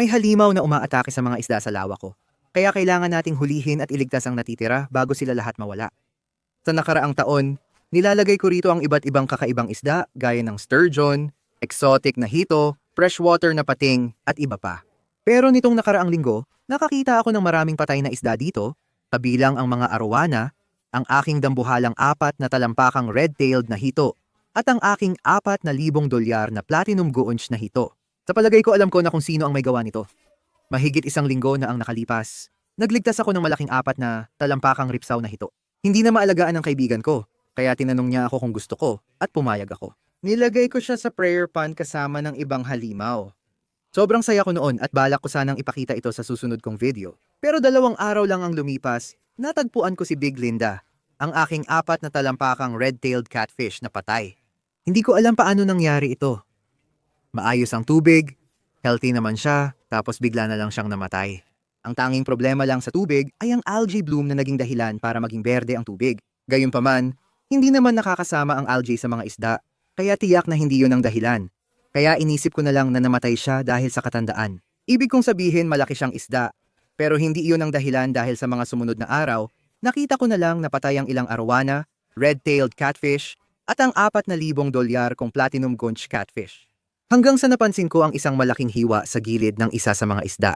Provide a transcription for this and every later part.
May halimaw na umaatake sa mga isda sa lawa ko. Kaya kailangan nating hulihin at iligtas ang natitira bago sila lahat mawala. Sa nakaraang taon, nilalagay ko rito ang iba't ibang kakaibang isda gaya ng sturgeon, exotic na hito, freshwater na pating, at iba pa. Pero nitong nakaraang linggo, nakakita ako ng maraming patay na isda dito, kabilang ang mga arowana, ang aking dambuhalang apat na talampakang red-tailed na hito, at ang aking apat na libong dolyar na platinum goonch na hito. Sa palagay ko alam ko na kung sino ang may gawa nito. Mahigit isang linggo na ang nakalipas, nagligtas ako ng malaking apat na talampakang ripsaw na hito. Hindi na maalagaan ng kaibigan ko, kaya tinanong niya ako kung gusto ko at pumayag ako. Nilagay ko siya sa prayer pan kasama ng ibang halimaw. Sobrang saya ko noon at balak ko sanang ipakita ito sa susunod kong video. Pero dalawang araw lang ang lumipas, natagpuan ko si Big Linda, ang aking apat na talampakang red-tailed catfish na patay. Hindi ko alam paano nangyari ito. Maayos ang tubig, healthy naman siya, tapos bigla na lang siyang namatay. Ang tanging problema lang sa tubig ay ang algae bloom na naging dahilan para maging berde ang tubig. Gayunpaman, hindi naman nakakasama ang algae sa mga isda, kaya tiyak na hindi yun ang dahilan. Kaya inisip ko na lang na namatay siya dahil sa katandaan. Ibig kong sabihin malaki siyang isda, pero hindi iyon ang dahilan dahil sa mga sumunod na araw, nakita ko na lang napatay ang ilang arwana, red-tailed catfish, at ang apat na libong dolyar kong platinum conch catfish. Hanggang sa napansin ko ang isang malaking hiwa sa gilid ng isa sa mga isda.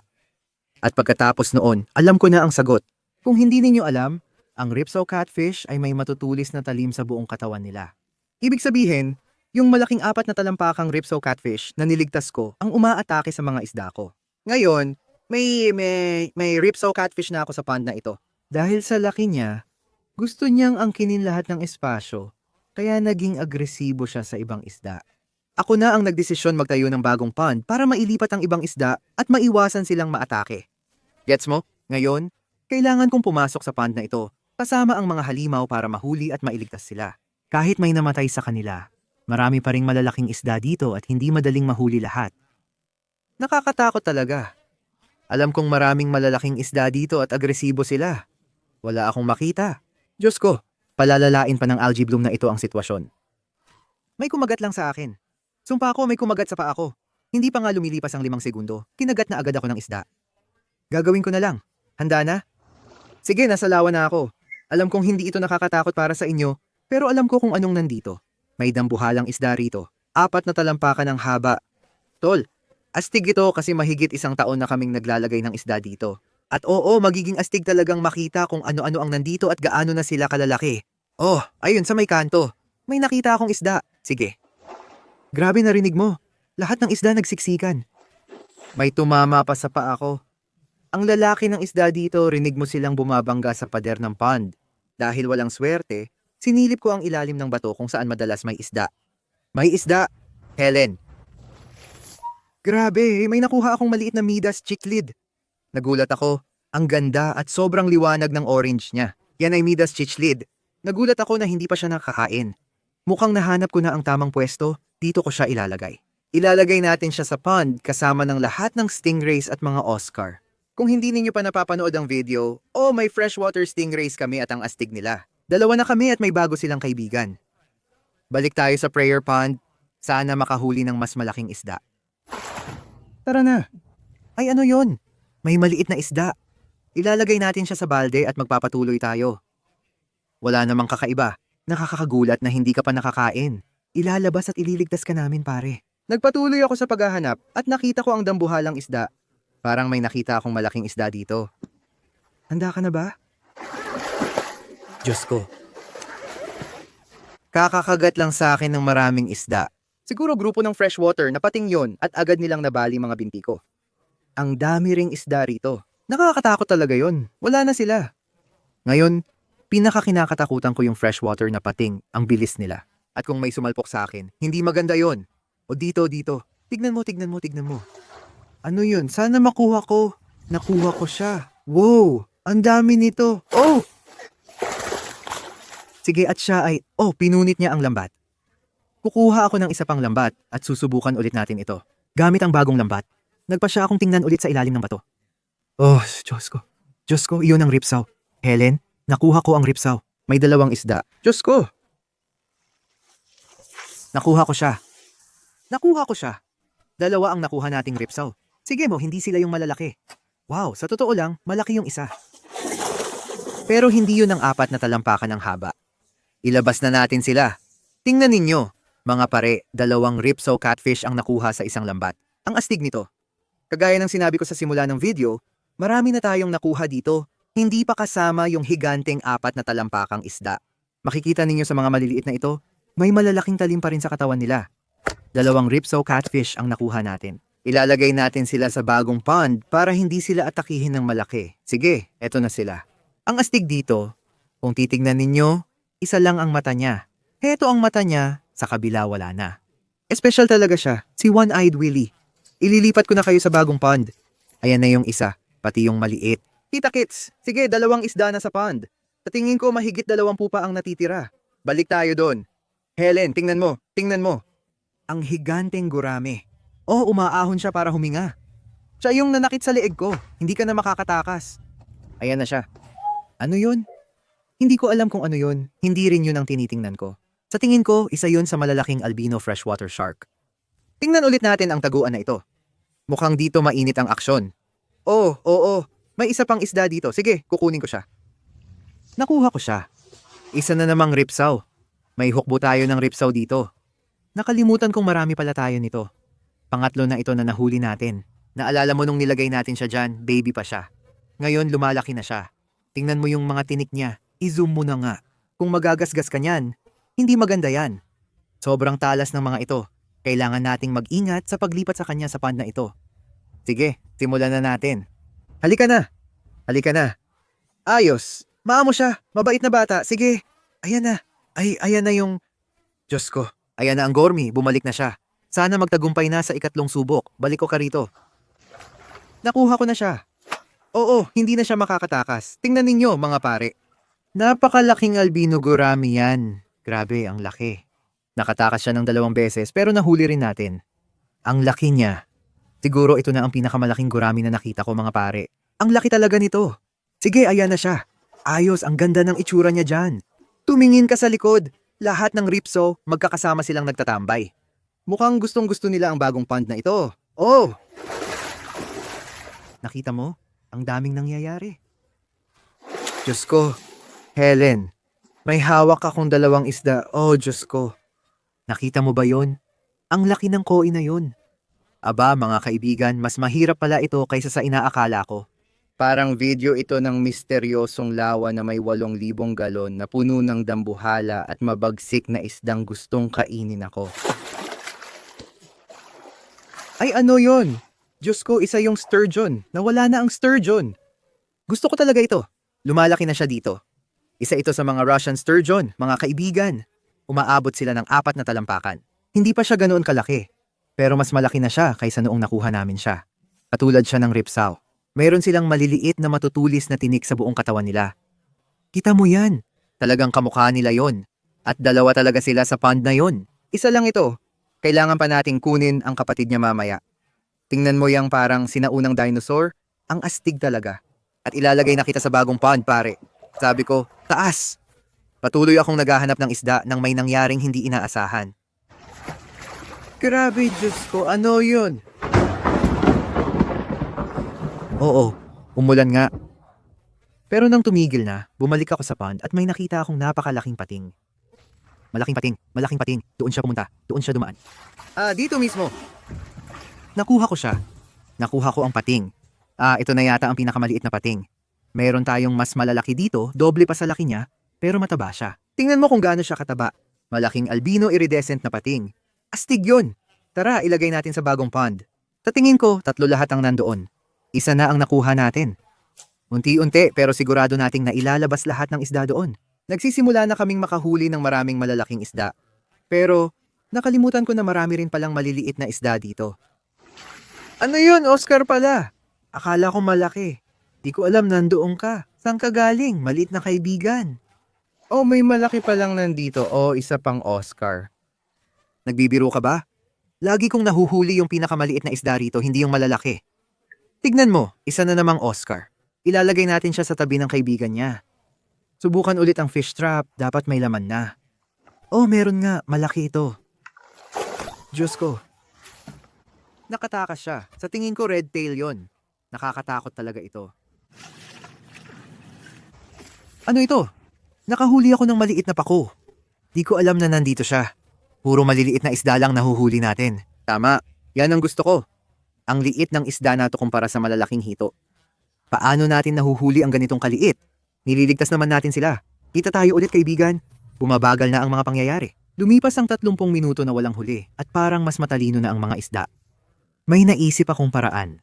At pagkatapos noon, alam ko na ang sagot. Kung hindi ninyo alam, ang ripsaw catfish ay may matutulis na talim sa buong katawan nila. Ibig sabihin, yung malaking apat na talampakang ripsaw catfish na niligtas ko ang umaatake sa mga isda ko. Ngayon, may, may, may ripsaw catfish na ako sa pond na ito. Dahil sa laki niya, gusto niyang angkinin lahat ng espasyo, kaya naging agresibo siya sa ibang isda. Ako na ang nagdesisyon magtayo ng bagong pond para mailipat ang ibang isda at maiwasan silang maatake. Gets mo? Ngayon, kailangan kong pumasok sa pond na ito kasama ang mga halimaw para mahuli at mailigtas sila. Kahit may namatay sa kanila, marami pa ring malalaking isda dito at hindi madaling mahuli lahat. Nakakatakot talaga. Alam kong maraming malalaking isda dito at agresibo sila. Wala akong makita. Diyos ko, palalalain pa ng algae bloom na ito ang sitwasyon. May kumagat lang sa akin. Sumpa ko may kumagat sa paa ko. Hindi pa nga lumilipas ang limang segundo, kinagat na agad ako ng isda. Gagawin ko na lang. Handa na? Sige, nasa lawa na ako. Alam kong hindi ito nakakatakot para sa inyo, pero alam ko kung anong nandito. May dambuhalang isda rito. Apat na talampakan ng haba. Tol, astig ito kasi mahigit isang taon na kaming naglalagay ng isda dito. At oo, magiging astig talagang makita kung ano-ano ang nandito at gaano na sila kalalaki. Oh, ayun sa may kanto. May nakita akong isda. Sige. Grabe narinig mo. Lahat ng isda nagsiksikan. May tumama pa sa paa ko. Ang lalaki ng isda dito, rinig mo silang bumabangga sa pader ng pond. Dahil walang swerte, sinilip ko ang ilalim ng bato kung saan madalas may isda. May isda! Helen! Grabe, may nakuha akong maliit na Midas chicklid. Nagulat ako. Ang ganda at sobrang liwanag ng orange niya. Yan ay Midas chicklid. Nagulat ako na hindi pa siya nakakain. Mukhang nahanap ko na ang tamang pwesto, dito ko siya ilalagay. Ilalagay natin siya sa pond kasama ng lahat ng stingrays at mga Oscar. Kung hindi ninyo pa napapanood ang video, oh may freshwater stingrays kami at ang astig nila. Dalawa na kami at may bago silang kaibigan. Balik tayo sa prayer pond. Sana makahuli ng mas malaking isda. Tara na. Ay ano yon? May maliit na isda. Ilalagay natin siya sa balde at magpapatuloy tayo. Wala namang kakaiba. Nakakagulat na hindi ka pa nakakain. Ilalabas at ililigtas ka namin pare. Nagpatuloy ako sa paghahanap at nakita ko ang dambuhalang isda. Parang may nakita akong malaking isda dito. Handa ka na ba? Diyos ko. Kakakagat lang sa akin ng maraming isda. Siguro grupo ng freshwater na pating yon at agad nilang nabali mga binti ko. Ang dami ring isda rito. Nakakatakot talaga yon. Wala na sila. Ngayon, pinakakinakatakutan ko yung freshwater na pating, ang bilis nila. At kung may sumalpok sa akin, hindi maganda yon. O dito, dito. Tignan mo, tignan mo, tignan mo. Ano yun? Sana makuha ko. Nakuha ko siya. Wow! Ang dami nito. Oh! Sige at siya ay, oh, pinunit niya ang lambat. Kukuha ako ng isa pang lambat at susubukan ulit natin ito. Gamit ang bagong lambat. Nagpa siya akong tingnan ulit sa ilalim ng bato. Oh, Diyos ko. Diyos ko, iyon ang ripsaw. Helen, nakuha ko ang ripsaw. May dalawang isda. Diyos ko! Nakuha ko siya. Nakuha ko siya. Dalawa ang nakuha nating ripsaw. Sige mo, hindi sila yung malalaki. Wow, sa totoo lang, malaki yung isa. Pero hindi yun ang apat na talampakan ng haba. Ilabas na natin sila. Tingnan ninyo, mga pare, dalawang ripsaw catfish ang nakuha sa isang lambat. Ang astig nito. Kagaya ng sinabi ko sa simula ng video, marami na tayong nakuha dito, hindi pa kasama yung higanteng apat na talampakang isda. Makikita ninyo sa mga maliliit na ito, may malalaking talim pa rin sa katawan nila. Dalawang ripsaw catfish ang nakuha natin. Ilalagay natin sila sa bagong pond para hindi sila atakihin ng malaki. Sige, eto na sila. Ang astig dito, kung titignan ninyo, isa lang ang mata niya. Heto ang mata niya, sa kabila wala na. Espesyal talaga siya, si One-Eyed Willie. Ililipat ko na kayo sa bagong pond. Ayan na yung isa, pati yung maliit. Kita kits, sige dalawang isda na sa pond. Sa tingin ko mahigit dalawang pupa ang natitira. Balik tayo doon. Helen, tingnan mo, tingnan mo. Ang higanteng gurame. Oh, umaahon siya para huminga. Siya yung nanakit sa leeg ko. Hindi ka na makakatakas. Ayan na siya. Ano yun? Hindi ko alam kung ano yun. Hindi rin yun ang tinitingnan ko. Sa tingin ko, isa yun sa malalaking albino freshwater shark. Tingnan ulit natin ang taguan na ito. Mukhang dito mainit ang aksyon. Oh, oo, may isa pang isda dito. Sige, kukunin ko siya. Nakuha ko siya. Isa na namang ripsaw. May hukbo tayo ng ripsaw dito. Nakalimutan kong marami pala tayo nito. Pangatlo na ito na nahuli natin. Naalala mo nung nilagay natin siya dyan, baby pa siya. Ngayon lumalaki na siya. Tingnan mo yung mga tinik niya. I-zoom mo na nga. Kung magagasgas ka niyan, hindi maganda yan. Sobrang talas ng mga ito. Kailangan nating mag-ingat sa paglipat sa kanya sa pond na ito. Sige, simulan na natin. Halika na. Halika na. Ayos. Maamo siya. Mabait na bata. Sige. Ayan na. Ay, ayan na yung... Diyos ko. Ayan na ang Gormy. Bumalik na siya. Sana magtagumpay na sa ikatlong subok. Balik ko ka rito. Nakuha ko na siya. Oo, hindi na siya makakatakas. Tingnan ninyo, mga pare. Napakalaking albino gurami yan. Grabe, ang laki. Nakatakas siya ng dalawang beses pero nahuli rin natin. Ang laki niya. Siguro ito na ang pinakamalaking gurami na nakita ko mga pare. Ang laki talaga nito. Sige, ayan na siya. Ayos, ang ganda ng itsura niya dyan. Tumingin ka sa likod. Lahat ng ripso, magkakasama silang nagtatambay. Mukhang gustong gusto nila ang bagong pond na ito. Oh! Nakita mo? Ang daming nangyayari. Diyos ko, Helen, may hawak akong dalawang isda. Oh, Diyos ko. Nakita mo ba yon? Ang laki ng koi na yon. Aba, mga kaibigan, mas mahirap pala ito kaysa sa inaakala ko. Parang video ito ng misteryosong lawa na may walong libong galon na puno ng dambuhala at mabagsik na isdang gustong kainin ako. Ay ano yon? Diyos ko, isa yung sturgeon. Nawala na ang sturgeon. Gusto ko talaga ito. Lumalaki na siya dito. Isa ito sa mga Russian sturgeon, mga kaibigan. Umaabot sila ng apat na talampakan. Hindi pa siya ganoon kalaki. Pero mas malaki na siya kaysa noong nakuha namin siya. Katulad siya ng ripsaw. Mayroon silang maliliit na matutulis na tinik sa buong katawan nila. Kita mo yan. Talagang kamukha nila yon. At dalawa talaga sila sa pond na yon. Isa lang ito. Kailangan pa nating kunin ang kapatid niya mamaya. Tingnan mo yung parang sinaunang dinosaur. Ang astig talaga. At ilalagay na kita sa bagong pond, pare. Sabi ko, taas. Patuloy akong naghahanap ng isda nang may nangyaring hindi inaasahan. Grabe, Diyos ko. Ano yun? Oo, umulan nga. Pero nang tumigil na, bumalik ako sa pond at may nakita akong napakalaking pating. Malaking pating, malaking pating. Doon siya pumunta. Doon siya dumaan. Ah, dito mismo. Nakuha ko siya. Nakuha ko ang pating. Ah, ito na yata ang pinakamaliit na pating. Meron tayong mas malalaki dito, doble pa sa laki niya, pero mataba siya. Tingnan mo kung gaano siya kataba. Malaking albino iridescent na pating. Astig yun. Tara, ilagay natin sa bagong pond. Sa tingin ko, tatlo lahat ang nandoon. Isa na ang nakuha natin. Unti-unti pero sigurado nating nailalabas lahat ng isda doon. Nagsisimula na kaming makahuli ng maraming malalaking isda. Pero nakalimutan ko na marami rin palang maliliit na isda dito. Ano yun, Oscar pala? Akala ko malaki. Di ko alam nandoon ka. Saan ka galing? Maliit na kaibigan. Oh, may malaki palang nandito. Oh, isa pang Oscar. Nagbibiro ka ba? Lagi kong nahuhuli yung pinakamaliit na isda rito, hindi yung malalaki. Tignan mo, isa na namang Oscar. Ilalagay natin siya sa tabi ng kaibigan niya. Subukan ulit ang fish trap, dapat may laman na. Oh, meron nga, malaki ito. Diyos ko. Nakatakas siya. Sa tingin ko red tail yon. Nakakatakot talaga ito. Ano ito? Nakahuli ako ng maliit na pako. Di ko alam na nandito siya. Puro maliliit na isda lang nahuhuli natin. Tama, yan ang gusto ko. Ang liit ng isda na to kumpara sa malalaking hito. Paano natin nahuhuli ang ganitong kaliit? Nililigtas naman natin sila. Kita tayo ulit kaibigan. Bumabagal na ang mga pangyayari. Lumipas ang 30 minuto na walang huli at parang mas matalino na ang mga isda. May naisip akong paraan.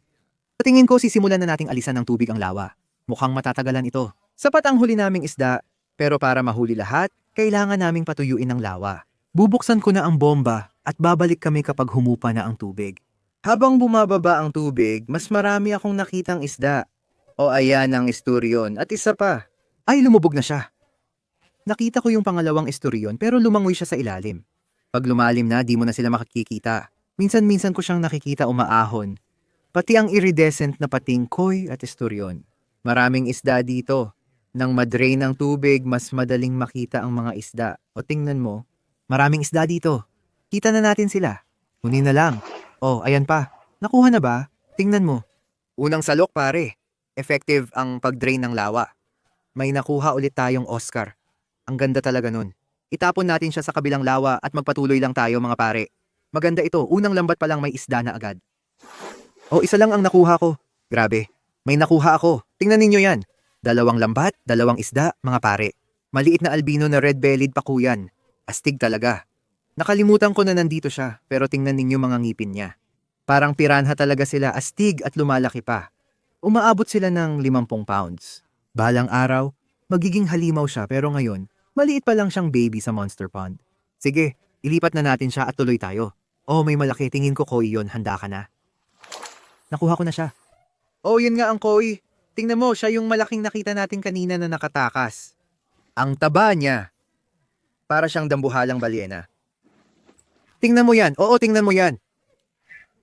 Sa tingin ko sisimulan na nating alisan ng tubig ang lawa. Mukhang matatagalan ito. Sapat ang huli naming isda, pero para mahuli lahat, kailangan naming patuyuin ang lawa. Bubuksan ko na ang bomba at babalik kami kapag humupa na ang tubig. Habang bumababa ang tubig, mas marami akong nakitang isda. O ayan ang isturyon at isa pa. Ay, lumubog na siya. Nakita ko yung pangalawang isturyon pero lumangoy siya sa ilalim. Pag lumalim na, di mo na sila makikita. Minsan-minsan ko siyang nakikita umaahon. Pati ang iridescent na pating koy at isturyon. Maraming isda dito. Nang madrain ang tubig, mas madaling makita ang mga isda. O tingnan mo, maraming isda dito. Kita na natin sila. Kunin na lang. Oh, ayan pa. Nakuha na ba? Tingnan mo. Unang salok pare. Effective ang pag-drain ng lawa. May nakuha ulit tayong Oscar. Ang ganda talaga nun. Itapon natin siya sa kabilang lawa at magpatuloy lang tayo mga pare. Maganda ito, unang lambat pa lang may isda na agad. O isa lang ang nakuha ko. Grabe, may nakuha ako. Tingnan ninyo yan. Dalawang lambat, dalawang isda, mga pare. Maliit na albino na red-bellied pakuyan. Astig talaga. Nakalimutan ko na nandito siya, pero tingnan ninyo mga ngipin niya. Parang piranha talaga sila, astig at lumalaki pa. Umaabot sila ng 50 pounds. Balang araw, magiging halimaw siya pero ngayon, maliit pa lang siyang baby sa Monster Pond. Sige, ilipat na natin siya at tuloy tayo. Oh, may malaki. Tingin ko koi yon. Handa ka na. Nakuha ko na siya. Oh, yun nga ang koi. Tingnan mo, siya yung malaking nakita natin kanina na nakatakas. Ang taba niya. Para siyang dambuhalang balyena. Tingnan mo yan. Oo, tingnan mo yan.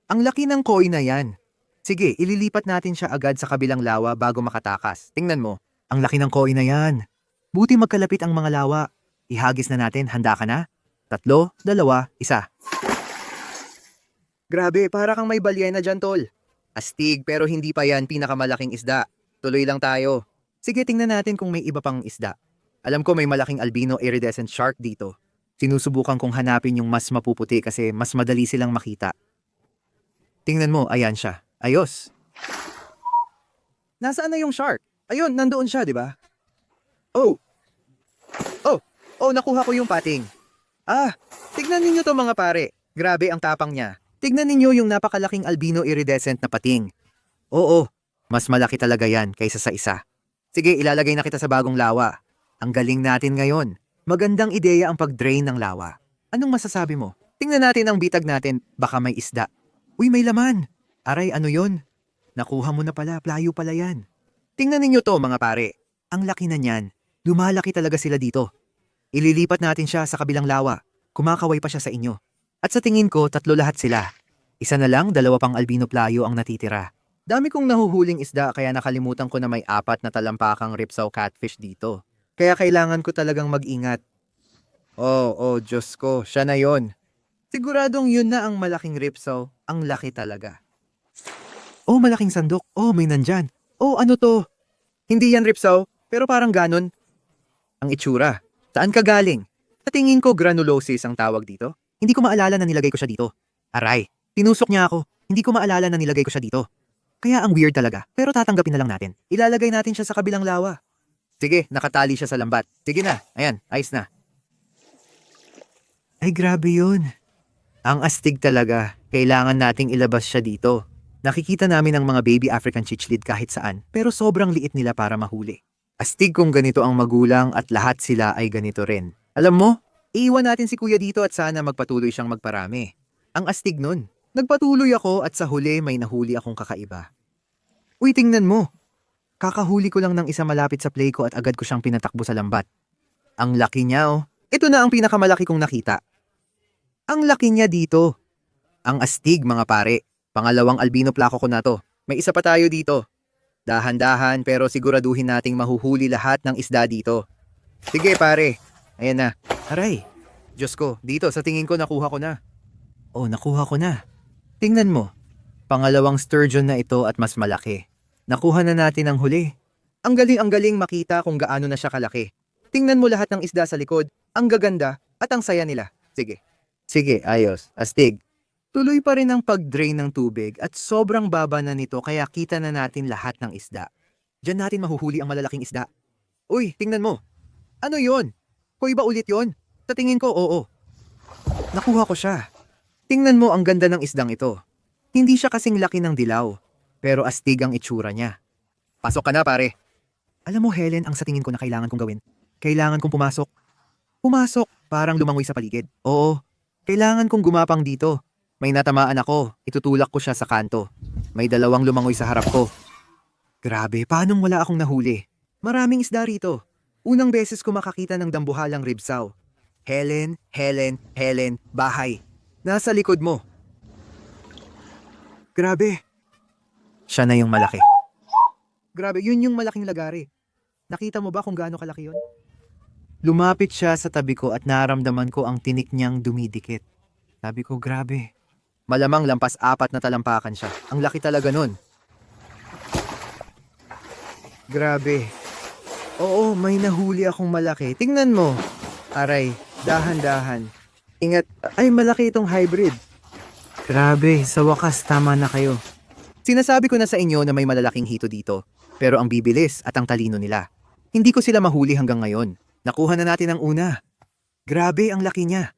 Ang laki ng koi na yan. Sige, ililipat natin siya agad sa kabilang lawa bago makatakas. Tingnan mo. Ang laki ng koi na yan. Buti magkalapit ang mga lawa. Ihagis na natin. Handa ka na? Tatlo, dalawa, isa. Grabe, para kang may balyena dyan, tol. Astig, pero hindi pa yan pinakamalaking isda. Tuloy lang tayo. Sige, tingnan natin kung may iba pang isda. Alam ko may malaking albino iridescent shark dito. Sinusubukan kong hanapin yung mas mapuputi kasi mas madali silang makita. Tingnan mo, ayan siya. Ayos. Nasaan na yung shark? Ayun, nandoon siya, di ba? Oh. Oh, oh, nakuha ko yung pating. Ah, tignan ninyo to mga pare. Grabe ang tapang niya. Tignan ninyo yung napakalaking albino iridescent na pating. Oo, mas malaki talaga yan kaysa sa isa. Sige, ilalagay na kita sa bagong lawa. Ang galing natin ngayon. Magandang ideya ang pag-drain ng lawa. Anong masasabi mo? Tingnan natin ang bitag natin, baka may isda. Uy, may laman. Aray, ano yon? Nakuha mo na pala, playo pala yan. Tingnan ninyo to mga pare. Ang laki na niyan. Lumalaki talaga sila dito. Ililipat natin siya sa kabilang lawa. Kumakaway pa siya sa inyo. At sa tingin ko, tatlo lahat sila. Isa na lang, dalawa pang albino playo ang natitira. Dami kong nahuhuling isda kaya nakalimutan ko na may apat na talampakang ripsaw catfish dito. Kaya kailangan ko talagang mag-ingat. Oh, oh, Diyos ko, siya na yon. Siguradong yun na ang malaking ripsaw. Ang laki talaga. Oh, malaking sandok. Oh, may nandyan. Oh, ano to? Hindi yan ripsaw, pero parang ganon. Ang itsura. Saan ka galing? Sa tingin ko granulosis ang tawag dito. Hindi ko maalala na nilagay ko siya dito. Aray, tinusok niya ako. Hindi ko maalala na nilagay ko siya dito. Kaya ang weird talaga, pero tatanggapin na lang natin. Ilalagay natin siya sa kabilang lawa. Sige, nakatali siya sa lambat. Sige na, ayan, ayos na. Ay grabe yun. Ang astig talaga. Kailangan nating ilabas siya dito. Nakikita namin ang mga baby African chichlid kahit saan, pero sobrang liit nila para mahuli. Astig kung ganito ang magulang at lahat sila ay ganito rin. Alam mo, iiwan natin si kuya dito at sana magpatuloy siyang magparami. Ang astig nun. Nagpatuloy ako at sa huli may nahuli akong kakaiba. Uy, tingnan mo. Kakahuli ko lang ng isa malapit sa play ko at agad ko siyang pinatakbo sa lambat. Ang laki niya oh. Ito na ang pinakamalaki kong nakita. Ang laki niya dito. Ang astig mga pare. Pangalawang albino plako ko na to. May isa pa tayo dito. Dahan-dahan pero siguraduhin nating mahuhuli lahat ng isda dito. Sige pare. Ayan na. Aray. Diyos ko, dito sa tingin ko nakuha ko na. Oh, nakuha ko na. Tingnan mo. Pangalawang sturgeon na ito at mas malaki. Nakuha na natin ang huli. Ang galing ang galing makita kung gaano na siya kalaki. Tingnan mo lahat ng isda sa likod, ang gaganda at ang saya nila. Sige. Sige, ayos. Astig. Tuloy pa rin ang pag-drain ng tubig at sobrang baba na nito kaya kita na natin lahat ng isda. Diyan natin mahuhuli ang malalaking isda. Uy, tingnan mo. Ano yon? Koy ba ulit yon? Sa tingin ko, oo. Nakuha ko siya. Tingnan mo ang ganda ng isdang ito. Hindi siya kasing laki ng dilaw, pero astig ang itsura niya. Pasok ka na, pare. Alam mo, Helen, ang sa tingin ko na kailangan kong gawin. Kailangan kong pumasok. Pumasok, parang lumangoy sa paligid. Oo, kailangan kong gumapang dito. May natamaan ako, itutulak ko siya sa kanto. May dalawang lumangoy sa harap ko. Grabe, paanong wala akong nahuli? Maraming isda rito. Unang beses ko makakita ng dambuhalang ribsaw. Helen, Helen, Helen, bahay. Nasa likod mo. Grabe. Siya na yung malaki. Grabe, yun yung malaking lagari. Nakita mo ba kung gaano kalaki yun? Lumapit siya sa tabi ko at naramdaman ko ang tinik niyang dumidikit. Sabi ko, grabe. Malamang lampas apat na talampakan siya. Ang laki talaga nun. Grabe. Oo, may nahuli akong malaki. Tingnan mo. Aray, dahan-dahan. Ingat, ay malaki itong hybrid. Grabe, sa wakas tama na kayo. Sinasabi ko na sa inyo na may malalaking hito dito, pero ang bibilis at ang talino nila. Hindi ko sila mahuli hanggang ngayon. Nakuha na natin ang una. Grabe ang laki niya.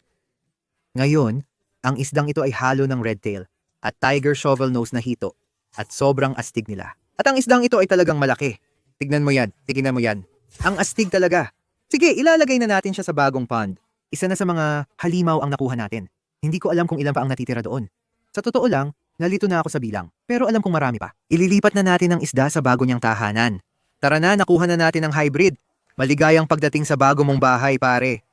Ngayon, ang isdang ito ay halo ng redtail at tiger shovel nose na hito at sobrang astig nila. At ang isdang ito ay talagang malaki. Tignan mo yan, tignan mo yan. Ang astig talaga. Sige, ilalagay na natin siya sa bagong pond. Isa na sa mga halimaw ang nakuha natin. Hindi ko alam kung ilan pa ang natitira doon. Sa totoo lang, nalito na ako sa bilang. Pero alam kong marami pa. Ililipat na natin ang isda sa bago niyang tahanan. Tara na, nakuha na natin ang hybrid. Maligayang pagdating sa bago mong bahay, pare.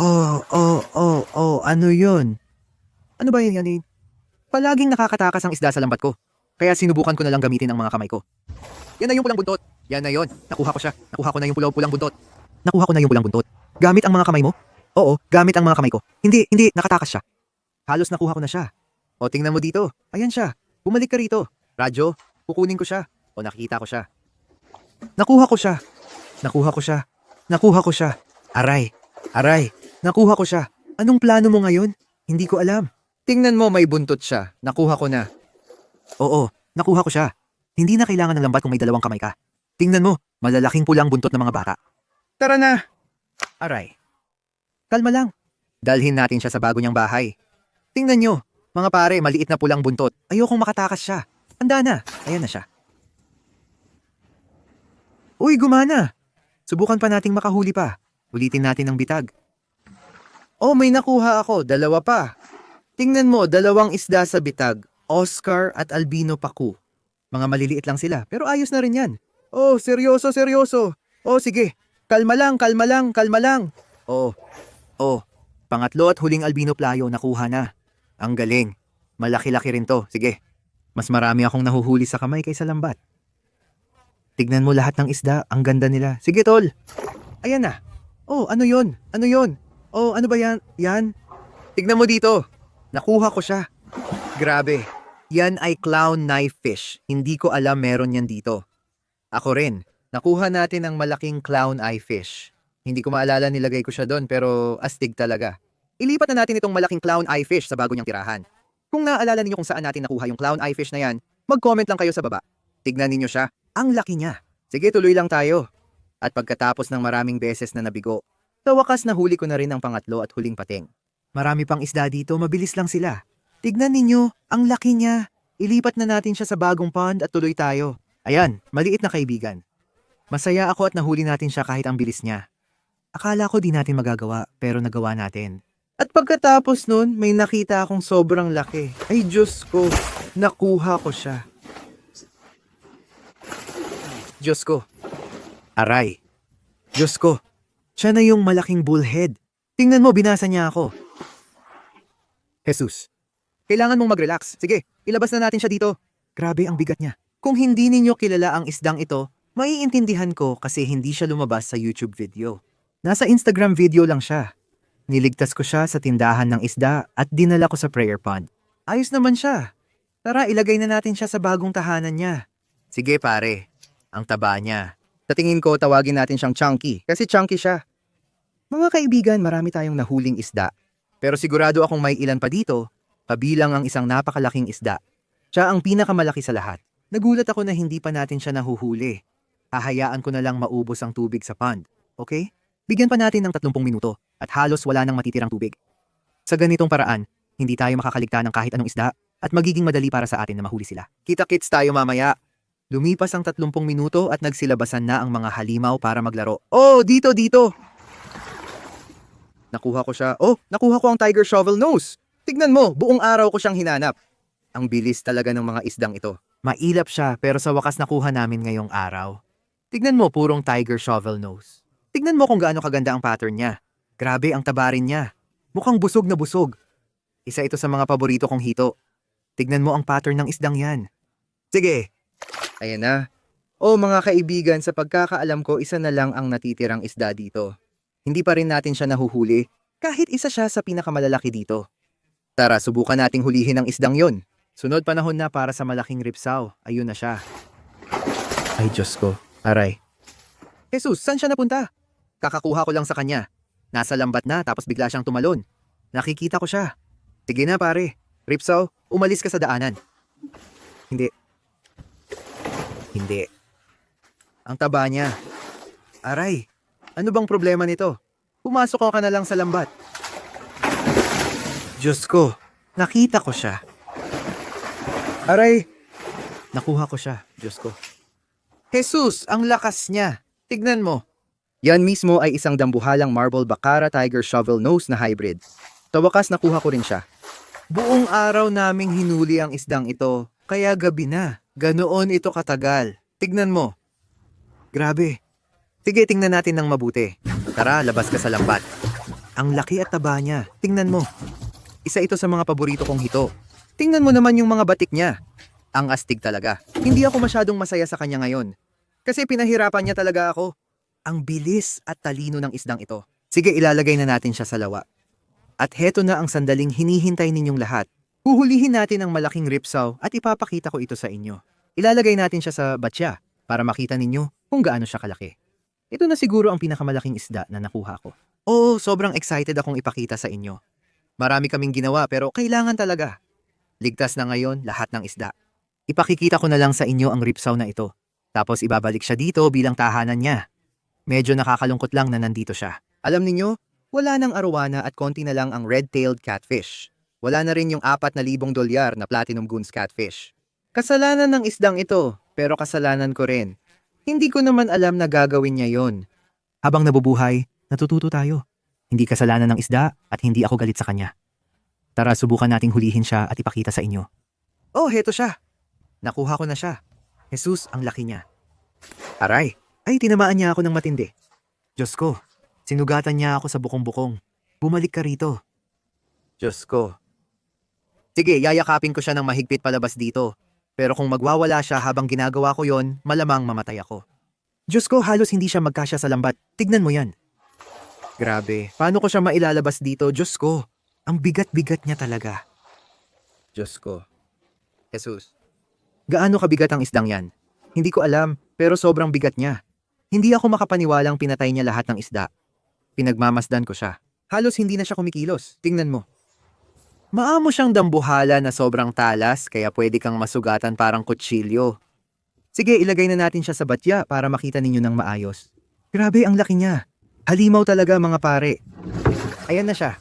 Oh, oh, oh, oh, ano yun? Ano ba yun, Yanin? Palaging nakakatakas ang isda sa lambat ko. Kaya sinubukan ko na lang gamitin ang mga kamay ko. Yan na yung pulang buntot. Yan na yon. Nakuha ko siya. Nakuha ko na yung pulaw-pulang buntot. Nakuha ko na yung pulang buntot. Gamit ang mga kamay mo? Oo, gamit ang mga kamay ko. Hindi, hindi, nakatakas siya. Halos nakuha ko na siya. O, tingnan mo dito. Ayan siya. Bumalik ka rito. Radyo, kukunin ko siya. O, nakikita ko siya. Nakuha ko siya. Nakuha ko siya. Nakuha ko siya. Aray, aray, nakuha ko siya. Anong plano mo ngayon? Hindi ko alam. Tingnan mo, may buntot siya. Nakuha ko na. Oo, nakuha ko siya. Hindi na kailangan ng lambat kung may dalawang kamay ka. Tingnan mo, malalaking pulang buntot ng mga bata. Tara na! Aray. Kalma lang. Dalhin natin siya sa bago niyang bahay. Tingnan nyo, mga pare, maliit na pulang buntot. Ayokong makatakas siya. Handa na. Ayan na siya. Uy, gumana. Subukan pa nating makahuli pa. Ulitin natin ang bitag. Oh, may nakuha ako. Dalawa pa. Tingnan mo, dalawang isda sa bitag. Oscar at Albino Paku. Mga maliliit lang sila, pero ayos na rin yan. Oh, seryoso, seryoso. Oh, sige. Kalma lang, kalma lang, kalma lang. Oh, oh. Pangatlo at huling albino playo nakuha na. Ang galing. Malaki-laki rin to. Sige. Mas marami akong nahuhuli sa kamay kaysa lambat. Tignan mo lahat ng isda. Ang ganda nila. Sige, tol. Ayan na. Oh, ano yon? Ano yon? Oh, ano ba yan? Yan? Tignan mo dito. Nakuha ko siya. Grabe. Yan ay clown knife fish. Hindi ko alam meron yan dito. Ako rin. Nakuha natin ang malaking clown eye fish. Hindi ko maalala nilagay ko siya doon pero astig talaga. Ilipat na natin itong malaking clown eye fish sa bago niyang tirahan. Kung naaalala ninyo kung saan natin nakuha yung clown eye fish na yan, mag-comment lang kayo sa baba. Tignan ninyo siya. Ang laki niya. Sige, tuloy lang tayo. At pagkatapos ng maraming beses na nabigo, sa wakas nahuli ko na rin ang pangatlo at huling pating. Marami pang isda dito, mabilis lang sila. Tignan ninyo, ang laki niya. Ilipat na natin siya sa bagong pond at tuloy tayo. Ayan, maliit na kaibigan. Masaya ako at nahuli natin siya kahit ang bilis niya. Akala ko di natin magagawa, pero nagawa natin. At pagkatapos nun, may nakita akong sobrang laki. Ay Diyos ko, nakuha ko siya. Diyos ko. Aray. Diyos ko. Siya na yung malaking bullhead. Tingnan mo, binasa niya ako. Jesus. Kailangan mong mag-relax. Sige, ilabas na natin siya dito. Grabe ang bigat niya. Kung hindi ninyo kilala ang isdang ito, maiintindihan ko kasi hindi siya lumabas sa YouTube video. Nasa Instagram video lang siya. Niligtas ko siya sa tindahan ng isda at dinala ko sa prayer pond. Ayos naman siya. Tara, ilagay na natin siya sa bagong tahanan niya. Sige pare, ang taba niya. Sa tingin ko, tawagin natin siyang Chunky kasi chunky siya. Mga kaibigan, marami tayong nahuling isda. Pero sigurado akong may ilan pa dito, kabilang ang isang napakalaking isda. Siya ang pinakamalaki sa lahat. Nagulat ako na hindi pa natin siya nahuhuli. Hahayaan ko na lang maubos ang tubig sa pond, okay? Bigyan pa natin ng 30 minuto at halos wala nang matitirang tubig. Sa ganitong paraan, hindi tayo makakaligta ng kahit anong isda at magiging madali para sa atin na mahuli sila. Kita-kits tayo mamaya. Lumipas ang 30 minuto at nagsilabasan na ang mga halimaw para maglaro. Oh, dito, dito! Nakuha ko siya. Oh, nakuha ko ang tiger shovel nose. Tignan mo, buong araw ko siyang hinanap. Ang bilis talaga ng mga isdang ito. Mailap siya pero sa wakas nakuha namin ngayong araw. Tignan mo, purong tiger shovel nose. Tignan mo kung gaano kaganda ang pattern niya. Grabe ang taba rin niya. Mukhang busog na busog. Isa ito sa mga paborito kong hito. Tignan mo ang pattern ng isdang yan. Sige. Ayan na. Oh mga kaibigan, sa pagkakaalam ko, isa na lang ang natitirang isda dito. Hindi pa rin natin siya nahuhuli, kahit isa siya sa pinakamalalaki dito. Tara, subukan nating hulihin ang isdang yon. Sunod panahon na para sa malaking ripsaw. Ayun na siya. Ay, Diyos ko. Aray. Jesus, saan siya napunta? Kakakuha ko lang sa kanya. Nasa lambat na tapos bigla siyang tumalon. Nakikita ko siya. Sige na pare. Ripsaw, umalis ka sa daanan. Hindi. Hindi. Ang taba niya. Aray, ano bang problema nito? Pumasok ka na lang sa lambat. Diyos ko, nakita ko siya. Aray, nakuha ko siya, Diyos ko. Jesus, ang lakas niya. Tignan mo. Yan mismo ay isang dambuhalang marble Bacara Tiger Shovel Nose na hybrid. Tawakas nakuha ko rin siya. Buong araw naming hinuli ang isdang ito, kaya gabi na. Ganoon ito katagal. Tignan mo. Grabe. Sige, tingnan natin ng mabuti. Tara, labas ka sa lambat. Ang laki at taba niya. Tingnan mo. Isa ito sa mga paborito kong hito. Tingnan mo naman yung mga batik niya. Ang astig talaga. Hindi ako masyadong masaya sa kanya ngayon. Kasi pinahirapan niya talaga ako. Ang bilis at talino ng isdang ito. Sige, ilalagay na natin siya sa lawa. At heto na ang sandaling hinihintay ninyong lahat. Huhulihin natin ang malaking ripsaw at ipapakita ko ito sa inyo. Ilalagay natin siya sa batya para makita ninyo kung gaano siya kalaki. Ito na siguro ang pinakamalaking isda na nakuha ko. Oo, sobrang excited akong ipakita sa inyo. Marami kaming ginawa pero kailangan talaga. Ligtas na ngayon lahat ng isda. Ipakikita ko na lang sa inyo ang ripsaw na ito. Tapos ibabalik siya dito bilang tahanan niya. Medyo nakakalungkot lang na nandito siya. Alam ninyo, wala nang arowana at konti na lang ang red-tailed catfish. Wala na rin yung apat na libong dolyar na platinum goons catfish. Kasalanan ng isdang ito, pero kasalanan ko rin. Hindi ko naman alam na gagawin niya yon. Habang nabubuhay, natututo tayo. Hindi kasalanan ng isda at hindi ako galit sa kanya. Tara, subukan nating hulihin siya at ipakita sa inyo. Oh, heto siya. Nakuha ko na siya. Jesus, ang laki niya. Aray, ay tinamaan niya ako ng matindi. Diyos ko, sinugatan niya ako sa bukong-bukong. Bumalik ka rito. Diyos ko. Sige, yayakapin ko siya ng mahigpit palabas dito. Pero kung magwawala siya habang ginagawa ko yon, malamang mamatay ako. Diyos ko, halos hindi siya magkasya sa lambat. Tignan mo yan. Grabe, paano ko siya mailalabas dito? Diyos ko, ang bigat-bigat niya talaga. Diyos ko. Jesus. Gaano kabigat ang isdang yan? Hindi ko alam, pero sobrang bigat niya. Hindi ako makapaniwalang pinatay niya lahat ng isda. Pinagmamasdan ko siya. Halos hindi na siya kumikilos. Tingnan mo. Maamo siyang dambuhala na sobrang talas kaya pwede kang masugatan parang kutsilyo. Sige, ilagay na natin siya sa batya para makita ninyo ng maayos. Grabe, ang laki niya. Halimaw talaga mga pare. Ayan na siya.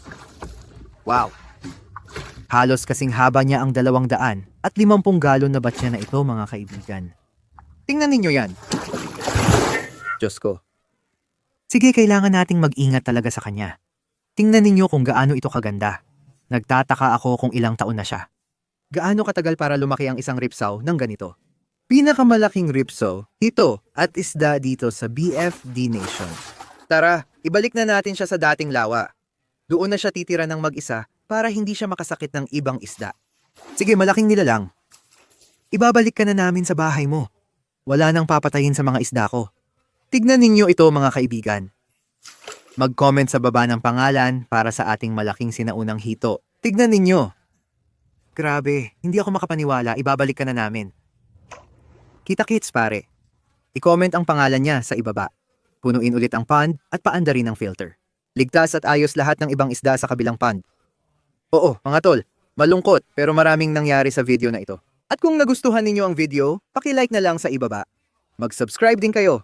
Wow. Halos kasing haba niya ang dalawang daan at limampung galon na batya na ito mga kaibigan. Tingnan ninyo yan. Diyos ko. Sige, kailangan nating mag-ingat talaga sa kanya. Tingnan ninyo kung gaano ito kaganda. Nagtataka ako kung ilang taon na siya. Gaano katagal para lumaki ang isang ripsaw ng ganito? Pinakamalaking ripsaw, ito at isda dito sa BFD Nation. Tara, ibalik na natin siya sa dating lawa. Doon na siya titira ng mag-isa para hindi siya makasakit ng ibang isda. Sige, malaking nilalang. Ibabalik ka na namin sa bahay mo. Wala nang papatayin sa mga isda ko. Tignan ninyo ito mga kaibigan. Mag-comment sa baba ng pangalan para sa ating malaking sinaunang hito. Tignan ninyo. Grabe, hindi ako makapaniwala, ibabalik ka na namin. Kita kits pare. I-comment ang pangalan niya sa ibaba. Punuin ulit ang pond at paanda rin ang filter. Ligtas at ayos lahat ng ibang isda sa kabilang pond. Oo, mga tol, malungkot pero maraming nangyari sa video na ito. At kung nagustuhan ninyo ang video, paki-like na lang sa ibaba. Mag-subscribe din kayo.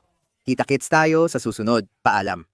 Kita kits tayo sa susunod. Paalam.